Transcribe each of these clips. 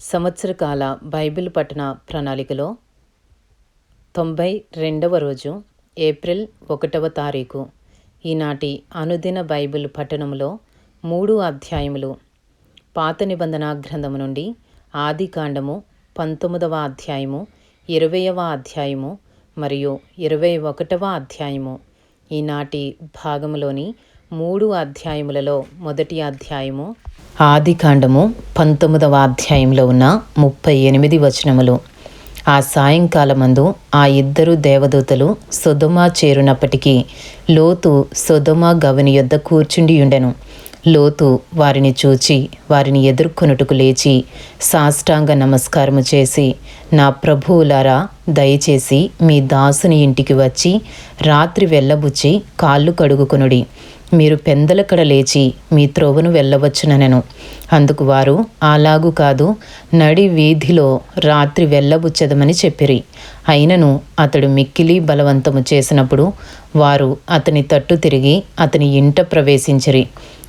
సంవత్సరకాల Bible పఠన ప్రణాళికలో తొంభై రెండవ రోజు ఏప్రిల్ ఒకటవ తారీఖు ఈనాటి అనుదిన బైబిల్ పఠనంలో మూడు అధ్యాయములు. పాత నిబంధన గ్రంథము నుండి ఆది కాండము పంతొమ్మిదవ అధ్యాయము ఇరవయవ అధ్యాయము మరియు ఇరవై ఒకటవ అధ్యాయము. ఈనాటి భాగములోని మూడు అధ్యాయములలో మొదటి అధ్యాయము ఆది కాండము పంతొమ్మిదవ అధ్యాయంలో ఉన్న ముప్పై ఎనిమిది వచనములు. ఆ సాయంకాలమందు ఆ ఇద్దరు దేవదూతలు సొదొమ చేరునప్పటికీ లోతు సొదొమ గవని యొద్ద కూర్చుండియుండెను. లోతు వారిని చూచి వారిని ఎదుర్కొనుటకు లేచి సాష్టాంగ నమస్కారము చేసి నా ప్రభువులారా దయచేసి మీ దాసుని ఇంటికి వచ్చి రాత్రి వెళ్ళబుచ్చి కాళ్ళు కడుగుకొనుడి. మీరు పెందలకడ లేచి మీ త్రోవను వెళ్ళవచ్చుననెను. అందుకు వారు అలాగు కాదు నడి వీధిలో రాత్రి వెళ్ళబుచ్చదమని చెప్పిరి. అయినను అతడు మిక్కిలి బలవంతము చేసినప్పుడు వారు అతని తట్టు తిరిగి అతని ఇంట ప్రవేశించిరి.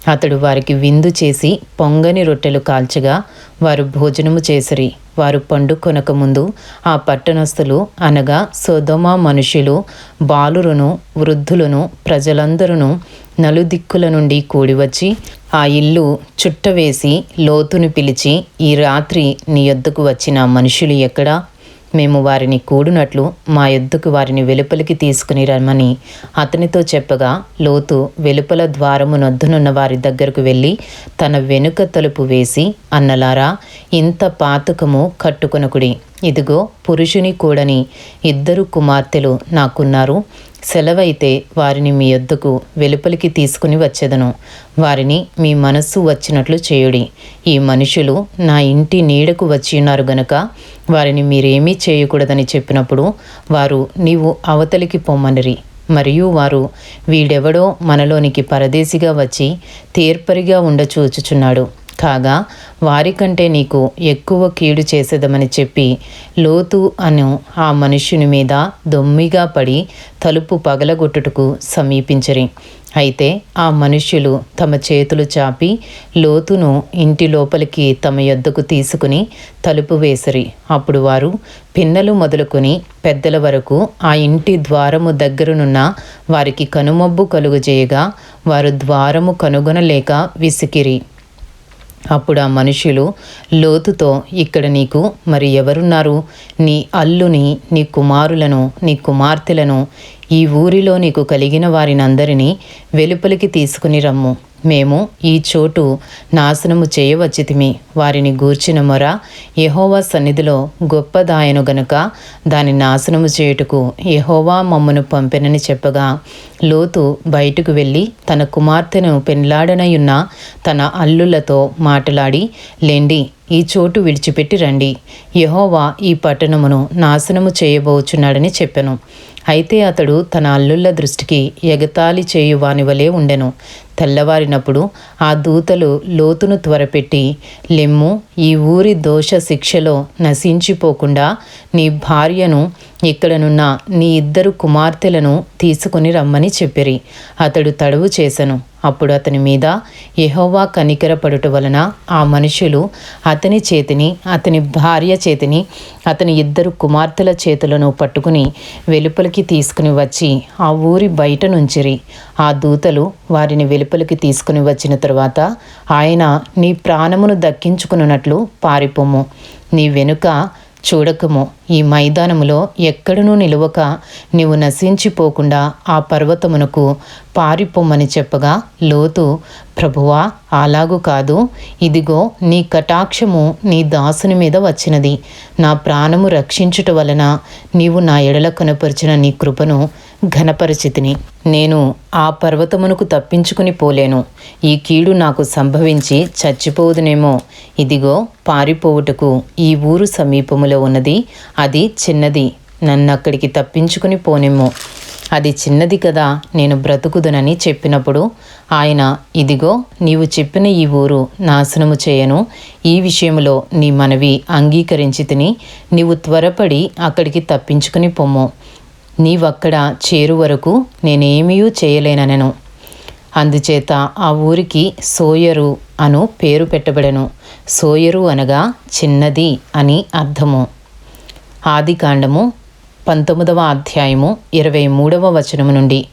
అతడు వారికి విందు చేసి పొంగని రొట్టెలు కాల్చగా వారు భోజనము చేసిరి. వారు పండుకొనక ముందు ఆ పట్టణస్థులు అనగా సొదొమ మనుషులు బాలురును వృద్ధులను ప్రజలందరూ నలుదిక్కుల నుండి కూడివచ్చి ఆ ఇల్లు చుట్టవేసి లోతును పిలిచి ఈ రాత్రి నీ యొద్దకు వచ్చిన మనుషులు ఎక్కడా? మేము వారిని కూడునట్లు మా యొద్దకు వారిని వెలుపలికి తీసుకుని రమ్మని అతనితో చెప్పగా లోతు వెలుపల ద్వారము నొద్దునున్న వారి దగ్గరకు వెళ్ళి తన వెనుక తలుపు వేసి అన్నలారా ఇంత పాతకము కట్టుకొనకుడి. ఇదిగో పురుషుని కూడని ఇద్దరు కుమార్తెలు నాకున్నారు. సెలవైతే వారిని మీ యొద్దకు వెలుపలికి తీసుకుని వచ్చేదను. వారిని మీ మనస్సు వచ్చినట్లు చేయుడి. ఈ మనుషులు నా ఇంటి నీడకు వచ్చి ఉన్నారు గనుక వారిని మీరేమీ చేయకూడదని చెప్పినప్పుడు వారు నీవు అవతలికి పొమ్మనిరి. మరియు వారు వీడెవడో మనలోనికి పరదేశిగా వచ్చి తీర్పరిగా ఉండచూచుచున్నాడు. కాగా వారికంటే నీకు ఎక్కువ కీడు చేసేదమని చెప్పి లోతు అను ఆ మనుష్యుని మీద దొమ్మిగా పడి తలుపు పగలగొట్టుటకు సమీపించరి. అయితే ఆ మనుష్యులు తమ చేతులు చాపి లోతును ఇంటి లోపలికి తమ యొద్దకు తీసుకుని తలుపు వేసిరి. అప్పుడు వారు పిన్నలు మొదలుకొని పెద్దల వరకు ఆ ఇంటి ద్వారము దగ్గరనున్న వారికి కనుమబ్బు కలుగజేయగా వారు ద్వారము కనుగొనలేక విసికిరి. అప్పుడు ఆ మనుషులు లోతుతో ఇక్కడ నీకు మరి ఎవరున్నారు? నీ అల్లుని నీ కుమారులను నీ కుమార్తెలను ఈ ఊరిలో నీకు కలిగిన వారినందరినీ వెలుపలికి తీసుకుని రమ్ము. మేము ఈ చోటు నాశనము చేయవచ్చితిమి. వారిని గూర్చిన మొర యహోవా సన్నిధిలో గొప్పదాయను గనుక దాని నాశనము చేయుటకు యహోవా మమ్మను పంపెనని చెప్పగా లోతు బయటకు వెళ్ళి తన కుమార్తెను పెండ్లాడనయున్న తన అల్లులతో మాట్లాడి లేండి ఈ చోటు విడిచిపెట్టి రండి. యహోవా ఈ పట్టణమును నాశనము చేయబోచున్నాడని చెప్పెను. అయితే అతడు తన అల్లుళ్ళ దృష్టికి ఎగతాళి చేయువాని వలె ఉండెను. తెల్లవారినప్పుడు ఆ దూతలు లోతును త్వరపెట్టి లెమ్ము ఈ ఊరి దోష శిక్షలో నశించిపోకుండా నీ భార్యను ఇక్కడనున్న నీ ఇద్దరు కుమార్తెలను తీసుకుని రమ్మని చెప్పిరి. అతడు తడువు చేశను అప్పుడు అతని మీద యహోవా కనికరపడుట వలన ఆ మనుషులు అతని చేతిని అతని భార్య చేతిని అతని ఇద్దరు కుమార్తెల చేతులను పట్టుకుని వెలుపలికి తీసుకుని వచ్చి ఆ ఊరి బయట నుంచిరి. ఆ దూతలు వారిని వెలుపలికి తీసుకుని వచ్చిన తరువాత ఆయన నీ ప్రాణమును దక్కించుకున్నట్లు పారిపోము. నీ వెనుక చూడకము. ఈ మైదానములో ఎక్కడనూ నిలువక నీవు నశించిపోకుండా ఆ పర్వతమునకు పారిపోమ్మని చెప్పగా లోతు ప్రభువా అలాగు కాదు. ఇదిగో నీ కటాక్షము నీ దాసుని మీద వచ్చినది. నా ప్రాణము రక్షించుట వలన నీవు నా ఎడల కనపరిచిన నీ కృపను ఘనపరిచితిని. నేను ఆ పర్వతమునకు తప్పించుకుని పోలేను. ఈ కీడు నాకు సంభవించి చచ్చిపోదునేమో ఇదిగో పారిపోవుటకు ఈ ఊరు సమీపములో ఉన్నది. అది చిన్నది. నన్ను అక్కడికి తప్పించుకుని పోనేమో అది చిన్నది కదా నేను బ్రతుకుదునని చెప్పినప్పుడు ఆయన ఇదిగో నీవు చెప్పిన ఈ ఊరు నాశనము చేయను. ఈ విషయంలో నీ మనవి అంగీకరించి తిని నీవు త్వరపడి అక్కడికి తప్పించుకుని పొమ్ము. నీవక్కడ చేరు వరకు నేనేమీ చేయలేననెను. అందుచేత ఆ ఊరికి సోయరు అను పేరు పెట్టబడెను. సోయరు అనగా చిన్నది అని అర్థము. ఆదికాండము పంతొమ్మిదవ అధ్యాయము ఇరవై మూడవ వచనము నుండి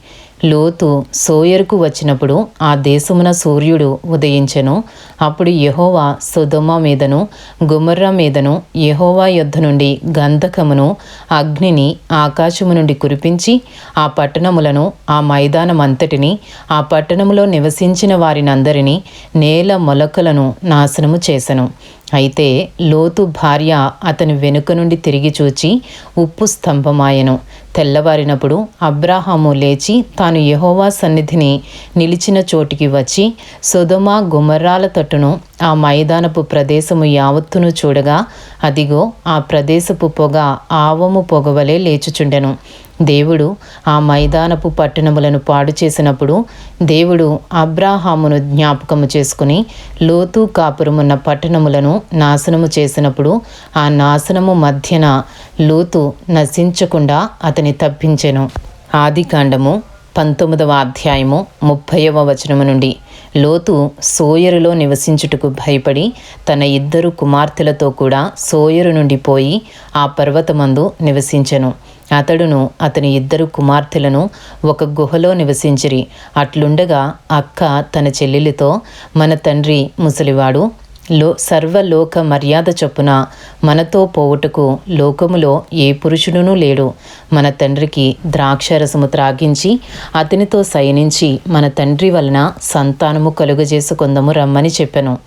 లోతు సోయరుకు వచ్చినప్పుడు ఆ దేశమున సూర్యుడు ఉదయించెను. అప్పుడు యహోవా సుధమ మీదను గుమర్రా మీదను యహోవా యొద్ధ నుండి గంధకమును అగ్నిని ఆకాశము నుండి కురిపించి ఆ పట్టణములను ఆ మైదానం అంతటిని ఆ పట్టణములో నివసించిన వారినందరినీ నేల మొలకలను నాశనము చేసెను. అయితే లోతు భార్య అతని వెనుక నుండి తిరిగి చూచి ఉప్పు స్తంభమాయను. తెల్లవారినప్పుడు అబ్రాహాము లేచి తాను యహోవా సన్నిధిని నిలిచిన చోటికి వచ్చి సుధమ గుమర్రాల తట్టును ఆ మైదానపు ప్రదేశము యావత్తును చూడగా అదిగో ఆ ప్రదేశపు పొగ ఆవము పొగవలే లేచుచుండెను. దేవుడు ఆ మైదానపు పట్టణములను పాడు చేసినప్పుడు దేవుడు అబ్రాహామును జ్ఞాపకము చేసుకుని లోతు కాపురమున్న పట్టణములను నాశనము చేసినప్పుడు ఆ నాశనము మధ్యన లోతు నశించకుండా అతని తప్పించెను. ఆది కాండము పంతొమ్మిదవ అధ్యాయము ముప్పైవ వచనము నుండి లోతు సోయరులో నివసించుటకు భయపడి తన ఇద్దరు కుమార్తెలతో కూడా సోయరు నుండి పోయి ఆ పర్వతమందు నివసించెను. అతడును అతని ఇద్దరు కుమార్తెలను ఒక గుహలో నివసించిరి. అట్లుండగా అక్క తన చెల్లెలితో మన తండ్రి ముసలివాడు లో సర్వలోక మర్యాద చొప్పున మనతో పోవుటకు లోకములో ఏ పురుషుడునూ లేడు. మన తండ్రికి ద్రాక్షరసము త్రాగించి అతనితో సయనించి మన తండ్రి వలన సంతానము కలుగజేసుకుందము రమ్మని చెప్పెను.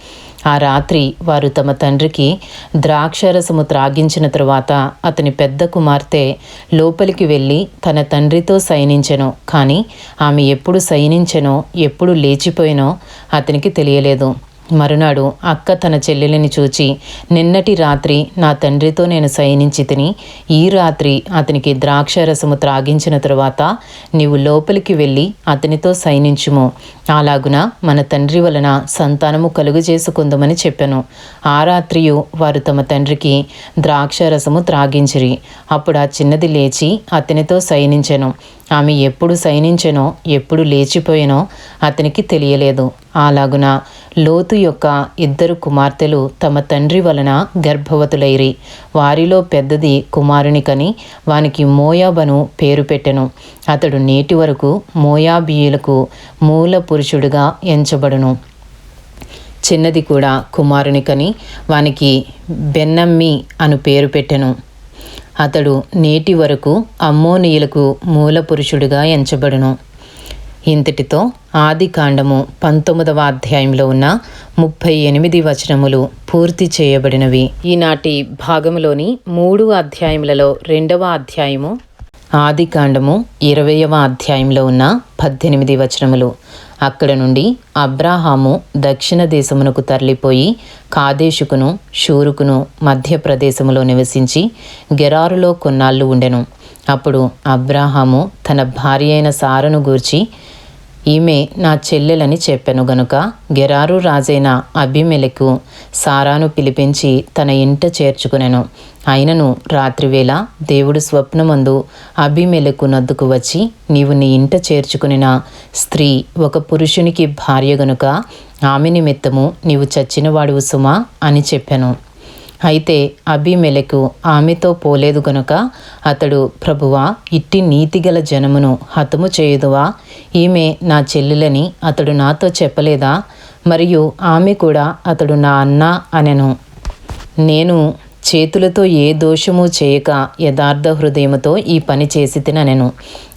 ఆ రాత్రి వారు తమ తండ్రికి ద్రాక్షరసము త్రాగించిన తరువాత అతని పెద్ద కుమార్తె లోపలికి వెళ్ళి తన తండ్రితో సైనించెను. కానీ ఆమె ఎప్పుడు సైనించెనో ఎప్పుడు లేచిపోయినో అతనికి తెలియలేదు. మరునాడు అక్క తన చెల్లెలిని చూచి నిన్నటి రాత్రి నా తండ్రితో నేను శయనించి తిని ఈ రాత్రి అతనికి ద్రాక్షరసము త్రాగించిన తరువాత నీవు లోపలికి వెళ్ళి అతనితో శయనించుము. అలాగున మన తండ్రి వలన సంతానము కలుగు చేసుకుందామని చెప్పాను. ఆ రాత్రియు వారు తమ తండ్రికి ద్రాక్షరసము త్రాగించిరి. అప్పుడు ఆ చిన్నది లేచి అతనితో శయనించెను. ఆమె ఎప్పుడు శయనించెనో ఎప్పుడు లేచిపోయినో అతనికి తెలియలేదు. అలాగున లోతు యొక్క ఇద్దరు కుమార్తెలు తమ తండ్రి వలన గర్భవతులైరి. వారిలో పెద్దది కుమారుని కని వానికి మోయాబను పేరు పెట్టెను. అతడు నేటి వరకు మోయాబీయులకు మూల పురుషుడుగా ఎంచబడును. చిన్నది కూడా కుమారుని కని వానికి బెన్నమ్మి అను పేరు పెట్టెను. అతడు నేటి వరకు అమ్మోనీయులకు మూల పురుషుడుగా ఎంచబడును. ఇంతటితో ఆది కాండము పంతొమ్మిదవ అధ్యాయంలో ఉన్న ముప్పై ఎనిమిది వచనములు పూర్తి చేయబడినవి. ఈనాటి భాగములోని మూడు అధ్యాయములలో రెండవ అధ్యాయము ఆది కాండము ఇరవయవ అధ్యాయంలో ఉన్న పద్దెనిమిది వచనములు. అక్కడ నుండి అబ్రాహాము దక్షిణ దేశమునకు తరలిపోయి కాదేశుకును షూరుకును మధ్యప్రదేశములో నివసించి గెరారులో కొన్నాళ్ళు ఉండెను. అప్పుడు అబ్రాహాము తన భార్య అయిన సారను గూర్చి ఈమె నా చెల్లెలని చెప్పెను గనుక గెరారు రాజైన అభిమెలకు సారాను పిలిపించి తన ఇంట చేర్చుకునెను. అయినను రాత్రివేళ దేవుడు స్వప్నమందు అభిమెలకు నద్దుకు వచ్చి నీవు నీ ఇంట చేర్చుకునిన స్త్రీ ఒక పురుషునికి భార్య గనుక ఆమె నిమిత్తము నీవు చచ్చినవాడువు సుమా అని చెప్పాను. అయితే అభిమెలకు ఆమెతో పోలేదు గనుక అతడు ప్రభువా ఇట్టి నీతిగల జనమును హతము చేయుదువా? ఈమె నా చెల్లెలని అతడు నాతో చెప్పలేదా? మరియు ఆమె కూడా అతడు నా అన్న అనెను. నేను చేతులతో ఏ దోషము చేయక యథార్థ హృదయముతో ఈ పని చేసి తిననెను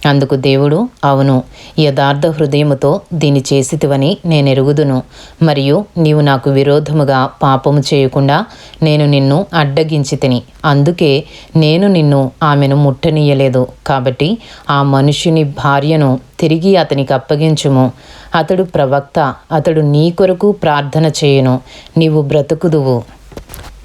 అందుకు దేవుడు అవును యథార్థ హృదయముతో దీని చేసితివని నేను ఎరుగుదును మరియు నీవు నాకు విరోధముగా పాపము చేయకుండా నేను నిన్ను అడ్డగించి తిని అందుకే నేను నిన్ను ఆమెను ముట్టనీయలేదు. కాబట్టి ఆ మనుష్యుని భార్యను తిరిగి అతనికి అప్పగించుము. అతడు ప్రవక్త అతడు నీ కొరకు ప్రార్థన చేయును. నీవు బ్రతుకుదువు.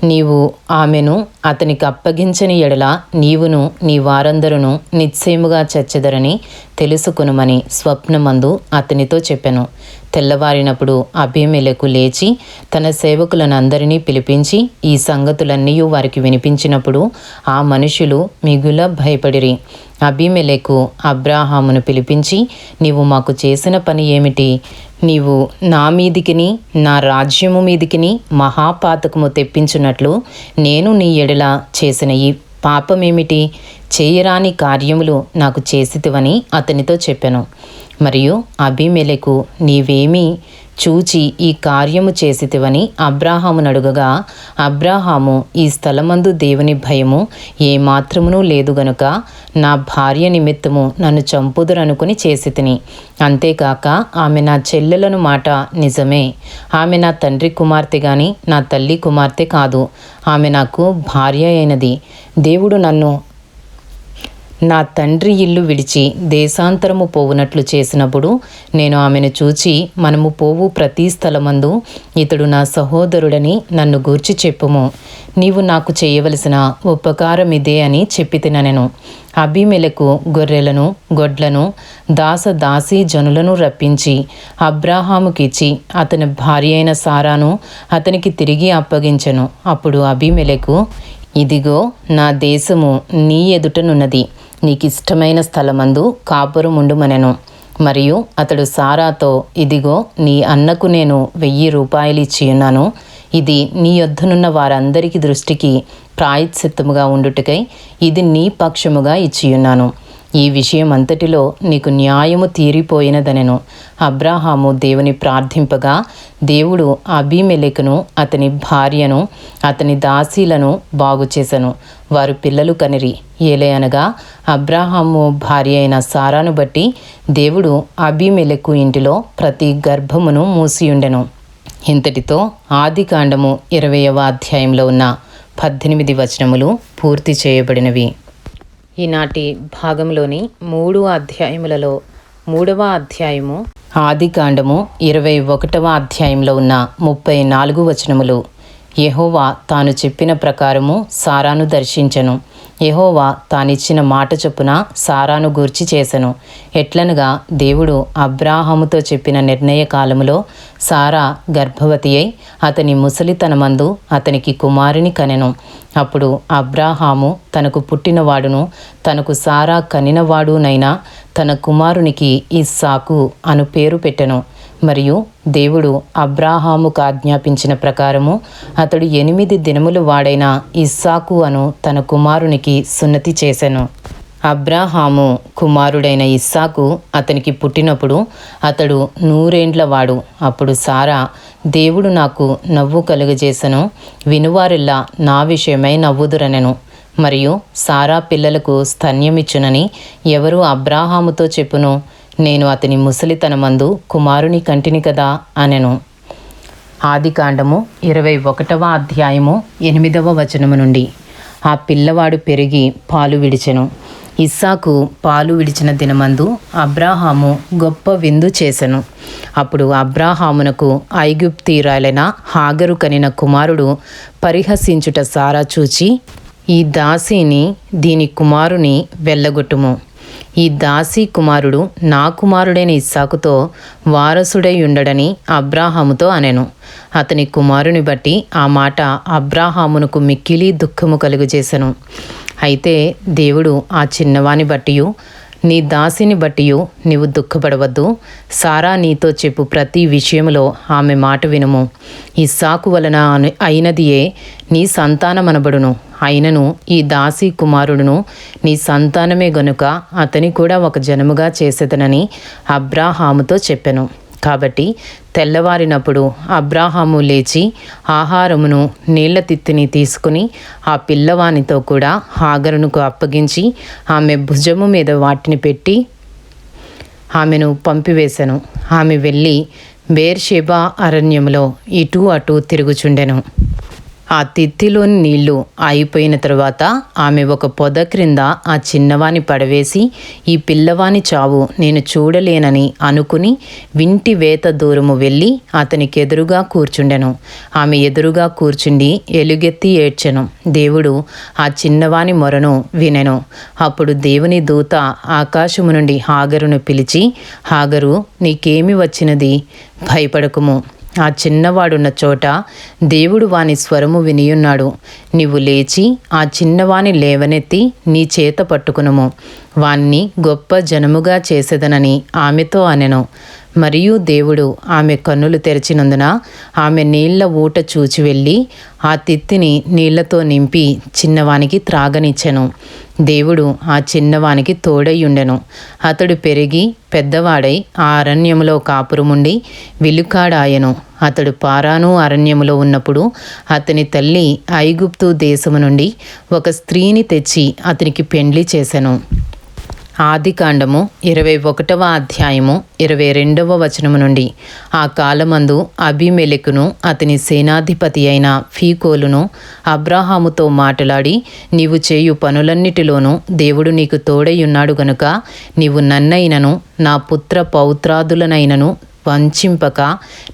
నీవు ఆమెను అతనికి అప్పగించని ఎడల నీవును నీ వారందరును నిశ్చయముగా చచ్చెదరని తెలుసుకునుమని స్వప్నమందు అతనితో చెప్పెను. తెల్లవారినప్పుడు అభిమెలకు లేచి తన సేవకులను అందరినీ పిలిపించి ఈ సంగతులన్నీ వారికి వినిపించినప్పుడు ఆ మనుషులు మిగుల భయపడిరి. అభిమెలకు అబ్రాహామును పిలిపించి నీవు మాకు చేసిన పని ఏమిటి? నీవు నా మీదికిని నా రాజ్యము మీదికిని మహాపాతకము తెప్పించున్నట్లు నేను నీ ఎడల చేసిన ఈ పాపమేమిటి? చేయరాని కార్యములు నాకు చేసితివని అతనితో చెప్పాను. మరియు అభిమెలకు నీవేమీ చూచి ఈ కార్యము చేసితివని అబ్రాహామునడుగగా అబ్రాహాము ఈ స్థలమందు దేవుని భయము ఏమాత్రమునూ లేదు గనుక నా భార్య నిమిత్తము నన్ను చంపుదురనుకుని చేసి తిని అంతేకాక ఆమె నా చెల్లెలను మాట నిజమే. ఆమె నా తండ్రి కుమార్తె గాని నా తల్లి కుమార్తె కాదు. ఆమె నాకు భార్య అయినది. దేవుడు నన్ను నా తండ్రి ఇల్లు విడిచి దేశాంతరము పోవునట్లు చేసినప్పుడు నేను ఆమెను చూచి మనము పోవు ప్రతి స్థలమందు ఇతడు నా సహోదరుడని నన్ను గూర్చి చెప్పుము. నీవు నాకు చేయవలసిన ఉపకారం ఇదే అని చెప్పి తిననెను. అభిమెలకు గొర్రెలను గొడ్లను దాస దాసి జనులను రప్పించి అబ్రాహాముకిచ్చి అతని భార్య అయిన సారాను అతనికి తిరిగి అప్పగించెను. అప్పుడు అభిమెలకు ఇదిగో నా దేశము నీ ఎదుటనున్నది నీకిష్టమైన స్థలమందు కాపురముండుమనెను మరియు అతడు సారాతో ఇదిగో నీ అన్నకు నేను వెయ్యి రూపాయలు ఇచ్చియున్నాను ఇది నీ యొద్దనున్న వారందరికి దృష్టికి ప్రాయశ్చిత్తముగా ఉండుటకై ఇది నీ పక్షముగా ఇచ్చియున్నాను. ఈ విషయం అంతటిలో నీకు న్యాయము తీరిపోయినదనెను. అబ్రాహాము దేవుని ప్రార్థింపగా దేవుడు అభిమెలెకును అతని భార్యను అతని దాసీలను బాగుచేసెను వారు పిల్లలు కనిరి. అనగా అబ్రాహాము భార్య అయిన సారాను బట్టి దేవుడు అభిమెలకు ఇంటిలో ప్రతి గర్భమును మూసియుండెను. ఇంతటితో ఆది కాండము ఇరవయవ అధ్యాయంలో ఉన్న పద్దెనిమిది వచనములు పూర్తి చేయబడినవి. ఈనాటి భాగంలోని మూడు అధ్యాయములలో మూడవ అధ్యాయము ఆది కాండము ఇరవై ఒకటవ అధ్యాయంలో ఉన్న ముప్పై నాలుగు వచనములు. యెహోవా తాను చెప్పిన ప్రకారము సారాను దర్శించను. యహోవా తానిచ్చిన మాట చొప్పున సారాను గూర్చి చేసెను. ఎట్లనగా దేవుడు అబ్రాహముతో చెప్పిన నిర్ణయ కాలములో సారా గర్భవతి అయి అతని ముసలితనమందు అతనికి కుమారుని కనెను. అప్పుడు అబ్రాహాము తనకు పుట్టినవాడును తనకు సారా కనినవాడునైనా తన కుమారునికి ఇస్సాకు అను పేరు పెట్టెను. మరియు దేవుడు అబ్రాహాముకు ఆజ్ఞాపించిన ప్రకారము అతడు ఎనిమిది దినములు వాడైన ఇస్సాకు అను తన కుమారునికి సున్నతి చేశాను అబ్రాహాము కుమారుడైన ఇస్సాకు అతనికి పుట్టినప్పుడు అతడు నూరేండ్ల వాడు. అప్పుడు సారా దేవుడు నాకు నవ్వు కలుగజేసను వినువారిల్లా నా విషయమై నవ్వుదురనెను. మరియు సారా పిల్లలకు స్తన్యమిచ్చునని ఎవరు అబ్రాహాముతో చెప్పును? నేను అతని ముసలితనమందు కుమారుని కంటిని కదా అనెను. ఆది కాండము ఇరవై ఒకటవ అధ్యాయము ఎనిమిదవ వచనము నుండి. ఆ పిల్లవాడు పెరిగి పాలు విడిచెను. ఇస్సాకు పాలు విడిచిన దినమందు అబ్రాహాము గొప్ప విందు చేసెను. అప్పుడు అబ్రాహామునకు ఐగుప్తీరాలైన హాగరు కనిన కుమారుడు పరిహసించుట సారా చూచి ఈ దాసిని దీని కుమారుని వెళ్ళగొట్టుము ఈ దాసి కుమారుడు నా కుమారుడైన ఇస్సాకుతో వారసుడై ఉండడని అబ్రాహాముతో అనెను. అతని కుమారుని బట్టి ఆ మాట అబ్రాహామునకు మిక్కిలి దుఃఖము కలుగజేసెను. అయితే దేవుడు ఆ చిన్నవాని బట్టియు నీ దాసిని బట్టియు నీవు దుఃఖపడవద్దు. సారా నీతో చెప్పు ప్రతి విషయములో ఆమె మాట వినుము. ఈ సాకు వలన అయినదియే నీ సంతానమనబడును. అయినను ఈ దాసి కుమారుడును నీ సంతానమే గనుక అతని కూడా ఒక జనముగా చేసేదనని అబ్రాహాముతో చెప్పెను. కాబట్టి తెల్లవారినప్పుడు అబ్రాహాము లేచి ఆహారమును నీళ్ళ తిత్తిని తీసుకుని ఆ పిల్లవానితో కూడా హాగరునుకు అప్పగించి ఆమె భుజము మీద వాటిని పెట్టి ఆమెను పంపివేశను ఆమె వెళ్ళి బేర్షేబా అరణ్యంలో ఇటు అటు తిరుగుచుండెను. ఆ తిత్తిలోని నీళ్ళు అయిపోయిన తర్వాత ఆమె ఒక పొద క్రింద ఆ చిన్నవాని పడవేసి ఈ పిల్లవాని చావు నేను చూడలేనని అనుకుని వింటి వేత దూరము వెళ్ళి అతనికి ఎదురుగా కూర్చుండెను. ఆమె ఎదురుగా కూర్చుండి ఎలుగెత్తి ఏడ్చెను. దేవుడు ఆ చిన్నవాని మొరను వినెను. అప్పుడు దేవుని దూత ఆకాశము నుండి హాగరును పిలిచి హాగరు నీకేమి వచ్చినది? భయపడకుము. ఆ చిన్నవాడున్న చోట దేవుడు వాని స్వరము వినియున్నాడు. నీవు లేచి ఆ చిన్నవాని లేవనెత్తి నీ చేత పట్టుకునుము. వాణ్ణి గొప్ప జనముగా చేసేదనని ఆమెతో అనెను. మరియు దేవుడు ఆమె కన్నులు తెరిచినందున ఆమె నీళ్ళ ఊట చూచి వెళ్ళి ఆ తిత్తిని నీళ్ళతో నింపి చిన్నవానికి త్రాగనిచ్చెను. దేవుడు ఆ చిన్నవానికి తోడయ్యుండెను. అతడు పెరిగి పెద్దవాడై ఆ అరణ్యములో కాపురముండి విలుకాడాయను. అతడు పారాను అరణ్యములో ఉన్నప్పుడు అతని తల్లి ఐగుప్తు దేశము నుండి ఒక స్త్రీని తెచ్చి అతనికి పెండ్లి చేసెను. ఆది కాండము ఇరవై ఒకటవ అధ్యాయము ఇరవై రెండవ వచనము నుండి. ఆ కాలమందు అభిమెలెకును అతని సేనాధిపతి అయిన ఫీకోలును అబ్రాహాముతో మాట్లాడి నీవు చేయు పనులన్నిటిలోనూ దేవుడు నీకు తోడై గనుక నీవు నన్నైనను నా పుత్ర పౌత్రాదులనైనను వంచింపక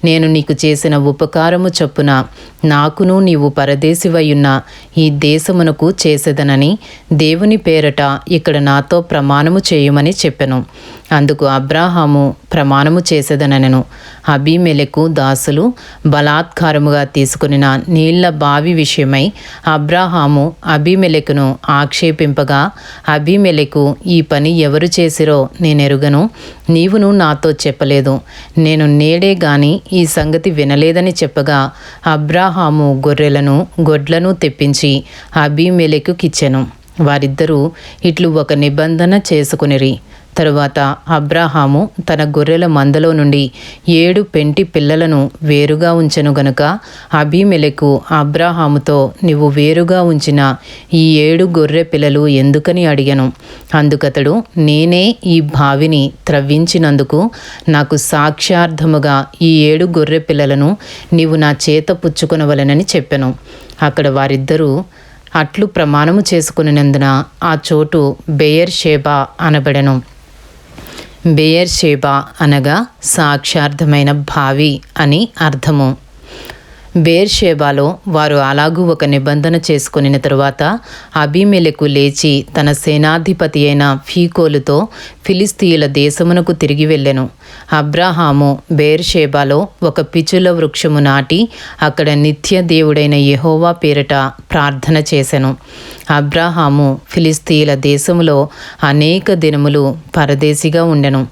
నేను నీకు చేసిన ఉపకారము చొప్పున నాకును నీవు పరదేశివయున్న ఈ దేశమునకు చేసేదనని దేవుని పేరట ఇక్కడ నాతో ప్రమాణము చేయుమని చెప్పెను. అందుకు అబ్రాహాము ప్రమాణము చేసేదనను అభిమెలకు దాసులు బలాత్కారముగా తీసుకుని నీళ్ళ బావి విషయమై అబ్రాహాము అభిమెలకును ఆక్షేపింపగా అభిమెలకు ఈ పని ఎవరు చేసిరో నేనెరుగను. నీవును నాతో చెప్పలేదు. నేను నేడే గాని ఈ సంగతి వినలేదని చెప్పగా అబ్రాహాము గొర్రెలను గొడ్లను తెప్పించి కిచ్చెను వారిద్దరూ ఇట్లు ఒక నిబంధన చేసుకునిరి. తరువాత అబ్రాహాము తన గొర్రెల మందలో నుండి ఏడు పెంటి పిల్లలను వేరుగా ఉంచెను గనుక అభిమెలకు అబ్రాహాముతో నీవు వేరుగా ఉంచిన ఈ ఏడు గొర్రె పిల్లలు ఎందుకని అడిగను? అందుకతడు నేనే ఈ బావిని త్రవ్వించినందుకు నాకు సాక్ష్యార్థముగా ఈ ఏడు గొర్రె పిల్లలను నీవు నా చేత పుచ్చుకొనవలెనని చెప్పెను. అక్కడ వారిద్దరూ అట్లు ప్రమాణము చేసుకునినందున ఆ చోటు బెయర్ షేబా అనబడెను. బేయర్ షేబా అనగా సాక్షార్థమైన భావి అని అర్థము. బేర్షేబాలో వారు అలాగూ ఒక నిబంధన చేసుకుని తరువాత అభిమెలకు లేచి తన సేనాధిపతి అయిన ఫీకోలుతో ఫిలిస్తీయుల దేశమునకు తిరిగి వెళ్ళెను. అబ్రాహాము బేర్షేబాలో ఒక పిచుల వృక్షము నాటి అక్కడ నిత్య దేవుడైన యహోవా పేరట ప్రార్థన చేసెను. అబ్రాహాము ఫిలిస్తీయుల దేశములో అనేక దినములు పరదేశిగా ఉండెను.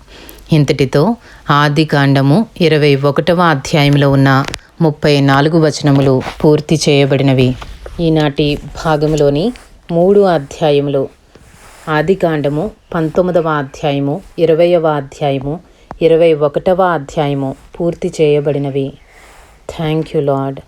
ఇంతటితో ఆది కాండము ఇరవై ఒకటవ అధ్యాయంలో ఉన్న ముప్పై నాలుగు వచనములు పూర్తి చేయబడినవి. ఈనాటి భాగంలోని మూడు అధ్యాయములు ఆదికాండము పంతొమ్మిదవ అధ్యాయము ఇరవయవ అధ్యాయము ఇరవై ఒకటవ అధ్యాయము పూర్తి చేయబడినవి. Thank you lord